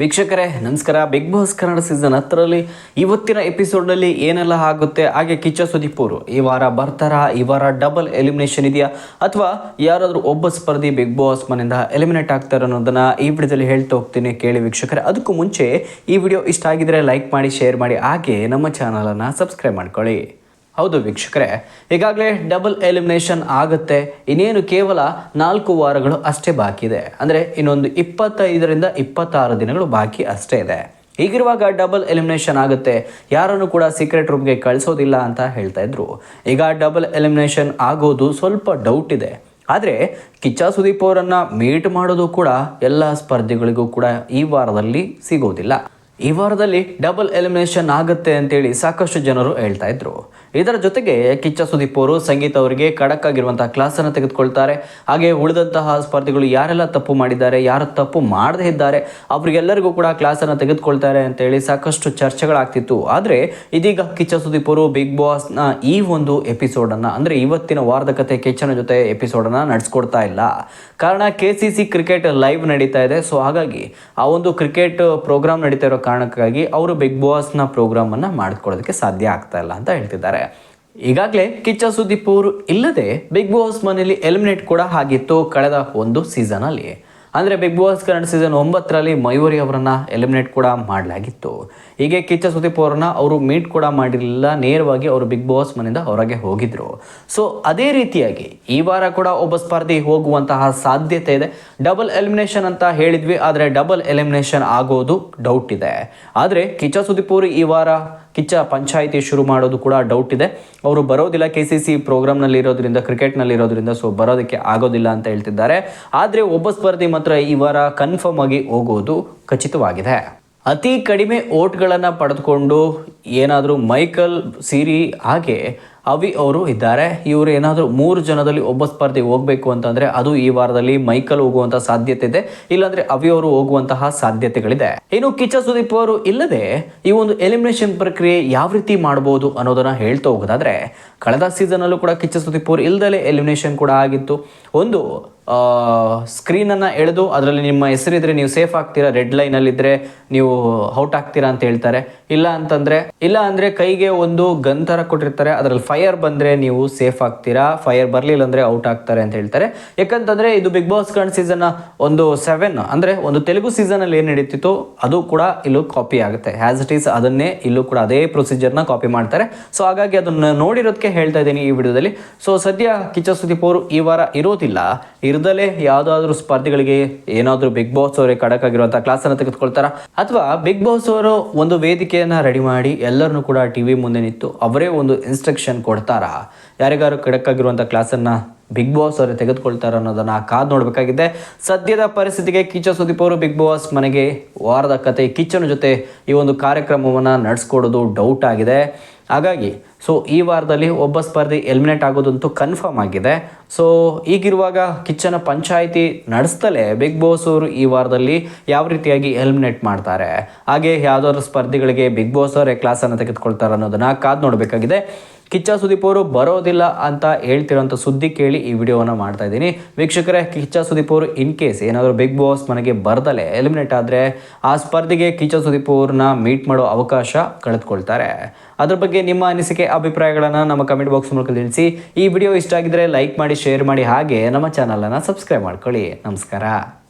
ವೀಕ್ಷಕರೇ, ನಮಸ್ಕಾರ. Big boss Kannada season ಹತ್ತರಲ್ಲಿ ಇವತ್ತಿನ ಎಪಿಸೋಡ್ನಲ್ಲಿ ಏನೆಲ್ಲ ಆಗುತ್ತೆ? ಹಾಗೆ ಕಿಚ್ಚ ಸುದೀಪ್ ಅವರು ಈ ವಾರ ಬರ್ತಾರಾ? ಈ ವಾರ ಡಬಲ್ ಎಲಿಮಿನೇಷನ್ ಇದೆಯಾ? ಅಥವಾ ಯಾರಾದರೂ ಒಬ್ಬ ಸ್ಪರ್ಧಿ ಬಿಗ್ ಬಾಸ್ ಮನೆಯಿಂದ ಎಲಿಮಿನೇಟ್ ಆಗ್ತಾರೆ ಅನ್ನೋದನ್ನ ಈ ವಿಡಿಯೋದಲ್ಲಿ ಹೇಳ್ತಾ ಹೋಗ್ತೀನಿ ಕೇಳಿ ವೀಕ್ಷಕರೇ. ಅದಕ್ಕೂ ಮುಂಚೆ ಈ ವಿಡಿಯೋ ಇಷ್ಟ ಆಗಿದ್ರೆ ಲೈಕ್ ಮಾಡಿ, ಶೇರ್ ಮಾಡಿ. ಹಾಗೆ ನಮ್ಮ ಚಾನಲನ್ನು ಸಬ್ಸ್ಕ್ರೈಬ್ ಮಾಡ್ಕೊಳ್ಳಿ. ಹೌದು ವೀಕ್ಷಕರೇ, ಈಗಾಗಲೇ ಡಬಲ್ ಎಲಿಮಿನೇಷನ್ ಆಗುತ್ತೆ, ಇನ್ನೇನು ಕೇವಲ ನಾಲ್ಕು ವಾರಗಳು ಅಷ್ಟೇ ಬಾಕಿ ಇದೆ. ಅಂದರೆ ಇನ್ನೊಂದು ಇಪ್ಪತ್ತೈದರಿಂದ ಇಪ್ಪತ್ತಾರು ದಿನಗಳು ಬಾಕಿ ಅಷ್ಟೇ ಇದೆ. ಈಗಿರುವಾಗ ಡಬಲ್ ಎಲಿಮಿನೇಷನ್ ಆಗುತ್ತೆ, ಯಾರನ್ನು ಕೂಡ ಸೀಕ್ರೆಟ್ ರೂಮ್ಗೆ ಕಳಿಸೋದಿಲ್ಲ ಅಂತ ಹೇಳ್ತಾ ಇದ್ರು. ಈಗ ಡಬಲ್ ಎಲಿಮಿನೇಷನ್ ಆಗೋದು ಸ್ವಲ್ಪ ಡೌಟ್ ಇದೆ. ಆದರೆ ಕಿಚ್ಚ ಸುದೀಪ್ ಅವರನ್ನು ಮೀಟ್ ಮಾಡೋದು ಕೂಡ ಎಲ್ಲ ಸ್ಪರ್ಧಿಗಳಿಗೂ ಕೂಡ ಈ ವಾರದಲ್ಲಿ ಸಿಗೋದಿಲ್ಲ. ಈ ವಾರದಲ್ಲಿ ಡಬಲ್ ಎಲಿಮಿನೇಷನ್ ಆಗುತ್ತೆ ಅಂತೇಳಿ ಸಾಕಷ್ಟು ಜನರು ಹೇಳ್ತಾ ಇದ್ರು. ಇದರ ಜೊತೆಗೆ ಕಿಚ್ಚ ಸುದೀಪ್ ಅವರು, ಸಂಗೀತ ಅವರಿಗೆ ಖಡಕ್ ಆಗಿರುವಂತಹ ಕ್ಲಾಸನ್ನು ತೆಗೆದುಕೊಳ್ತಾರೆ. ಹಾಗೆ ಉಳಿದಂತಹ ಸ್ಪರ್ಧಿಗಳು ಯಾರೆಲ್ಲ ತಪ್ಪು ಮಾಡಿದ್ದಾರೆ, ಯಾರು ತಪ್ಪು ಮಾಡದೇ ಇದ್ದಾರೆ, ಅವರಿಗೆಲ್ಲರಿಗೂ ಕೂಡ ಕ್ಲಾಸನ್ನು ತೆಗೆದುಕೊಳ್ತಾರೆ ಅಂತೇಳಿ ಸಾಕಷ್ಟು ಚರ್ಚೆಗಳಾಗ್ತಿತ್ತು. ಆದರೆ ಇದೀಗ ಕಿಚ್ಚ ಸುದೀಪ್ ಅವರು ಬಿಗ್ ಬಾಸ್ನ ಈ ಒಂದು ಎಪಿಸೋಡನ್ನು, ಅಂದರೆ ಇವತ್ತಿನ ವಾರದ ಕತೆ ಕಿಚ್ಚನ ಜೊತೆ ಎಪಿಸೋಡನ್ನು ನಡೆಸ್ಕೊಡ್ತಾ ಇಲ್ಲ. ಕಾರಣ K C C cricket live ನಡೀತಾ ಇದೆ. ಸೊ ಹಾಗಾಗಿ ಆ ಒಂದು ಕ್ರಿಕೆಟ್ ಪ್ರೋಗ್ರಾಮ್ ನಡೀತಾ ಇರೋ ಕಾರಣಕ್ಕಾಗಿ ಅವರು ಬಿಗ್ ಬಾಸ್ನ ಪ್ರೋಗ್ರಾಮನ್ನು ಮಾಡ್ಕೊಳ್ಳೋದಕ್ಕೆ ಸಾಧ್ಯ ಆಗ್ತಾ ಇಲ್ಲ ಅಂತ ಹೇಳ್ತಿದ್ದಾರೆ. ಈಗಾಗಲೇ ಕಿಚ್ಚ ಸುದೀಪ್ ಅವರು ಇಲ್ಲದೆ ಬಿಗ್ ಬಾಸ್ ಮನೆಯಲ್ಲಿ ಎಲಿಮಿನೇಟ್ ಕೂಡ ಆಗಿತ್ತು ಕಳೆದ ಒಂದು ಸೀಸನಲ್ಲಿ ಅಂದರೆ ಬಿಗ್ ಬಾಸ್ ಕನ್ನಡ ಸೀಸನ್ ಒಂಬತ್ತರಲ್ಲಿ ಮಯೂರಿ ಅವರನ್ನು ಎಲಿಮಿನೇಟ್ ಕೂಡ ಮಾಡಲಾಗಿತ್ತು. ಹೀಗೆ ಕಿಚ್ಚ ಸುದೀಪ್ ಅವರನ್ನ ಅವರು ಮೀಟ್ ಕೂಡ ಮಾಡಿರಲಿಲ್ಲ, ನೇರವಾಗಿ ಅವರು ಬಿಗ್ ಬಾಸ್ ಮನೆಯಿಂದ ಹೊರಗೆ ಹೋಗಿದ್ರು. ಸೊ ಅದೇ ರೀತಿಯಾಗಿ ಈ ವಾರ ಕೂಡ ಒಬ್ಬ ಸ್ಪರ್ಧಿ ಹೋಗುವಂತಹ ಸಾಧ್ಯತೆ ಇದೆ. ಡಬಲ್ ಎಲಿಮಿನೇಷನ್ ಅಂತ ಹೇಳಿದ್ವಿ, ಆದರೆ ಡಬಲ್ ಎಲಿಮಿನೇಷನ್ ಆಗೋದು ಡೌಟ್ ಇದೆ. ಆದರೆ ಕಿಚ್ಚ ಸುದೀಪ್ ಅವರು ಈ ವಾರ ಕಿಚ್ಚ ಪಂಚಾಯಿತಿ ಶುರು ಮಾಡೋದು ಕೂಡ ಡೌಟ್ ಇದೆ. ಅವರು ಬರೋದಿಲ್ಲ ಕೆ ಸಿ ಸಿ ಪ್ರೋಗ್ರಾಮ್ನಲ್ಲಿ ಇರೋದ್ರಿಂದ ಕ್ರಿಕೆಟ್ನಲ್ಲಿ ಇರೋದ್ರಿಂದ ಸೊ ಬರೋದಕ್ಕೆ ಆಗೋದಿಲ್ಲ ಅಂತ ಹೇಳ್ತಿದ್ದಾರೆ. ಆದರೆ ಒಬ್ಬ ಸ್ಪರ್ಧಿ ಮಾತ್ರ ಈ ವಾರ ಕನ್ಫರ್ಮ್ ಆಗಿ ಹೋಗೋದು ಖಚಿತವಾಗಿದೆ. ಅತಿ ಕಡಿಮೆ ಓಟ್ಗಳನ್ನು ಪಡೆದುಕೊಂಡು ಏನಾದರೂ ಮೈಕಲ್, ಸಿರಿ ಹಾಗೆ ಅವಿ ಅವರು ಇದ್ದಾರೆ. ಇವರು ಏನಾದರೂ ಮೂರು ಜನದಲ್ಲಿ ಒಬ್ಬ ಸ್ಪರ್ಧೆ ಹೋಗಬೇಕು ಅಂತಂದರೆ ಅದು ಈ ವಾರದಲ್ಲಿ ಮೈಕಲ್ ಹೋಗುವಂಥ ಸಾಧ್ಯತೆ ಇದೆ. ಇಲ್ಲಾಂದರೆ ಅವಿ ಅವರು ಹೋಗುವಂತಹ ಸಾಧ್ಯತೆಗಳಿದೆ. ಇನ್ನು ಕಿಚ್ಚ ಸುದೀಪ್ ಅವರು ಇಲ್ಲದೆ ಈ ಒಂದು ಎಲಿಮಿನೇಷನ್ ಪ್ರಕ್ರಿಯೆ ಯಾವ ರೀತಿ ಮಾಡಬಹುದು ಅನ್ನೋದನ್ನು ಹೇಳ್ತಾ ಹೋಗೋದಾದ್ರೆ, ಕಳೆದ ಸೀಸನಲ್ಲೂ ಕೂಡ ಕಿಚ್ಚ ಸುದೀಪ್ ಅವರು ಇಲ್ಲದಲೇ ಎಲಿಮಿನೇಷನ್ ಕೂಡ ಆಗಿತ್ತು. ಒಂದು ಸ್ಕ್ರೀನನ್ನು ಎಳೆದು ಅದರಲ್ಲಿ ನಿಮ್ಮ ಹೆಸರಿದ್ರೆ ನೀವು ಸೇಫ್ ಆಗ್ತೀರಾ? ರೆಡ್ ಲೈನಲ್ಲಿದ್ದರೆ ನೀವು ಔಟ್ ಆಗ್ತೀರಾ ಅಂತ ಹೇಳ್ತಾರೆ. ಇಲ್ಲ ಅಂತಂದರೆ, ಇಲ್ಲ ಅಂದರೆ ಕೈಗೆ ಒಂದು ಗನ್ ಥರ ಕೊಟ್ಟಿರ್ತಾರೆ. ಅದರಲ್ಲಿ ಫೈರ್ ಬಂದರೆ ನೀವು ಸೇಫ್ ಆಗ್ತೀರಾ? ಫೈರ್ ಬರಲಿಲ್ಲ ಅಂದರೆ ಔಟ್ ಆಗ್ತಾರೆ ಅಂತ ಹೇಳ್ತಾರೆ. ಯಾಕಂತಂದರೆ ಇದು ಬಿಗ್ ಬಾಸ್ ಕಣ್ ಸೀಸನ್ ಒಂದು ಸೆವೆನ್ ಅಂದರೆ ಒಂದು ತೆಲುಗು ಸೀಸನಲ್ಲಿ ಏನು ನಡೀತಿತ್ತು? ಅದು ಕೂಡ ಇಲ್ಲೂ ಕಾಪಿ ಆಗುತ್ತೆ. ಆ್ಯಸ್ ಇಟ್ ಈಸ್ ಅದನ್ನೇ ಇಲ್ಲೂ ಕೂಡ ಅದೇ ಪ್ರೊಸೀಜರ್ನ ಕಾಪಿ ಮಾಡ್ತಾರೆ. ಸೊ ಹಾಗಾಗಿ ಅದನ್ನು ನೋಡಿರೋದಕ್ಕೆ ಹೇಳ್ತಾ ಇದ್ದೀನಿ ಈ ವಿಡಿಯೋದಲ್ಲಿ. ಸೊ ಸದ್ಯ ಕಿಚ್ಚ ಸುದೀಪ್ ಅವರು ಈ ವಾರ ಇರೋದಿಲ್ಲ. ಇರ್ದಲೇ ಯಾವುದಾದ್ರೂ ಸ್ಪರ್ಧಿಗಳಿಗೆ ಏನಾದರೂ ಬಿಗ್ ಬಾಸ್ ಅವರೇ ಖಡಕ್ ಆಗಿರುವಂಥ ಕ್ಲಾಸನ್ನು ತೆಗೆದುಕೊಳ್ತಾರ? ಅಥವಾ ಬಿಗ್ ಬಾಸ್ ಅವರು ಒಂದು ವೇದಿಕೆಯನ್ನು ರೆಡಿ ಮಾಡಿ ಎಲ್ಲರನ್ನೂ ಕೂಡ ಟಿ ವಿ ಮುಂದೆ ನಿಂತು ಅವರೇ ಒಂದು ಇನ್ಸ್ಟ್ರಕ್ಷನ್ ಕೊಡ್ತಾರಾ? ಯಾರಿಗಾರು ಖಡಕ್ ಆಗಿರುವಂಥ ಕ್ಲಾಸನ್ನು ಬಿಗ್ ಬಾಸ್ ಅವರೇ ತೆಗೆದುಕೊಳ್ತಾರೆ ಅನ್ನೋದನ್ನ ಕಾದು ನೋಡಬೇಕಾಗಿದೆ. ಸದ್ಯದ ಪರಿಸ್ಥಿತಿಗೆ ಕಿಚ್ಚ ಸುದೀಪ್ ಅವರು ಬಿಗ್ ಬಾಸ್ ಮನೆಗೆ ವಾರದ ಕತೆ ಕಿಚ್ಚನ ಜೊತೆ ಈ ಒಂದು ಕಾರ್ಯಕ್ರಮವನ್ನು ನಡೆಸ್ಕೊಡೋದು ಡೌಟ್ ಆಗಿದೆ. ಹಾಗಾಗಿ ಸೊ ಈ ವಾರದಲ್ಲಿ ಒಬ್ಬ ಸ್ಪರ್ಧಿ ಎಲಿಮಿನೇಟ್ ಆಗೋದಂತೂ ಕನ್ಫರ್ಮ್ ಆಗಿದೆ. ಸೊ ಈಗಿರುವಾಗ ಕಿಚ್ಚನ ಪಂಚಾಯಿತಿ ನಡೆಸ್ತಲೇ ಬಿಗ್ ಬಾಸ್ ಅವರು ಈ ವಾರದಲ್ಲಿ ಯಾವ ರೀತಿಯಾಗಿ ಎಲಿಮಿನೇಟ್ ಮಾಡ್ತಾರೆ? ಹಾಗೆ ಯಾವ್ದಾದ್ರು ಸ್ಪರ್ಧಿಗಳಿಗೆ ಬಿಗ್ ಬಾಸ್ ಅವರೇ ಕ್ಲಾಸನ್ನು ತೆಗೆದುಕೊಳ್ತಾರೆ ಅನ್ನೋದನ್ನು ಕಾದು ನೋಡಬೇಕಾಗಿದೆ. ಕಿಚ್ಚ ಸುದೀಪ್ ಅವರು ಬರೋದಿಲ್ಲ ಅಂತ ಹೇಳ್ತಿರೋಂಥ ಸುದ್ದಿ ಕೇಳಿ ಈ ವಿಡಿಯೋವನ್ನು ಮಾಡ್ತಾ ಇದ್ದೀನಿ. ವೀಕ್ಷಕರೇ ಕಿಚ್ಚ ಸುದೀಪ್ ಅವರು ಇನ್ ಕೇಸ್ ಏನಾದರೂ ಬಿಗ್ ಬಾಸ್ ಮನೆಗೆ ಬರ್ದಲೆ ಎಲಿಮಿನೇಟ್ ಆದರೆ ಆ ಸ್ಪರ್ಧೆಗೆ ಕಿಚ್ಚ ಸುದೀಪ್ ಅವ್ರನ್ನ ಮೀಟ್ ಮಾಡೋ ಅವಕಾಶ ಕಳೆದುಕೊಳ್ತಾರೆ. ಅದ್ರ ಬಗ್ಗೆ ನಿಮ್ಮ ಅನಿಸಿಕೆ, ಅಭಿಪ್ರಾಯಗಳನ್ನು ನಮ್ಮ ಕಮೆಂಟ್ ಬಾಕ್ಸ್ ಮೂಲಕ ತಿಳಿಸಿ. ಈ ವಿಡಿಯೋ ಇಷ್ಟ ಆಗಿದ್ರೆ ಲೈಕ್ ಮಾಡಿ ಶೇರ್ ಮಾಡಿ, ಹಾಗೆ ನಮ್ಮ ಚಾನಲನ್ನು ಸಬ್ಸ್ಕ್ರೈಬ್ ಮಾಡ್ಕೊಳ್ಳಿ. ನಮಸ್ಕಾರ.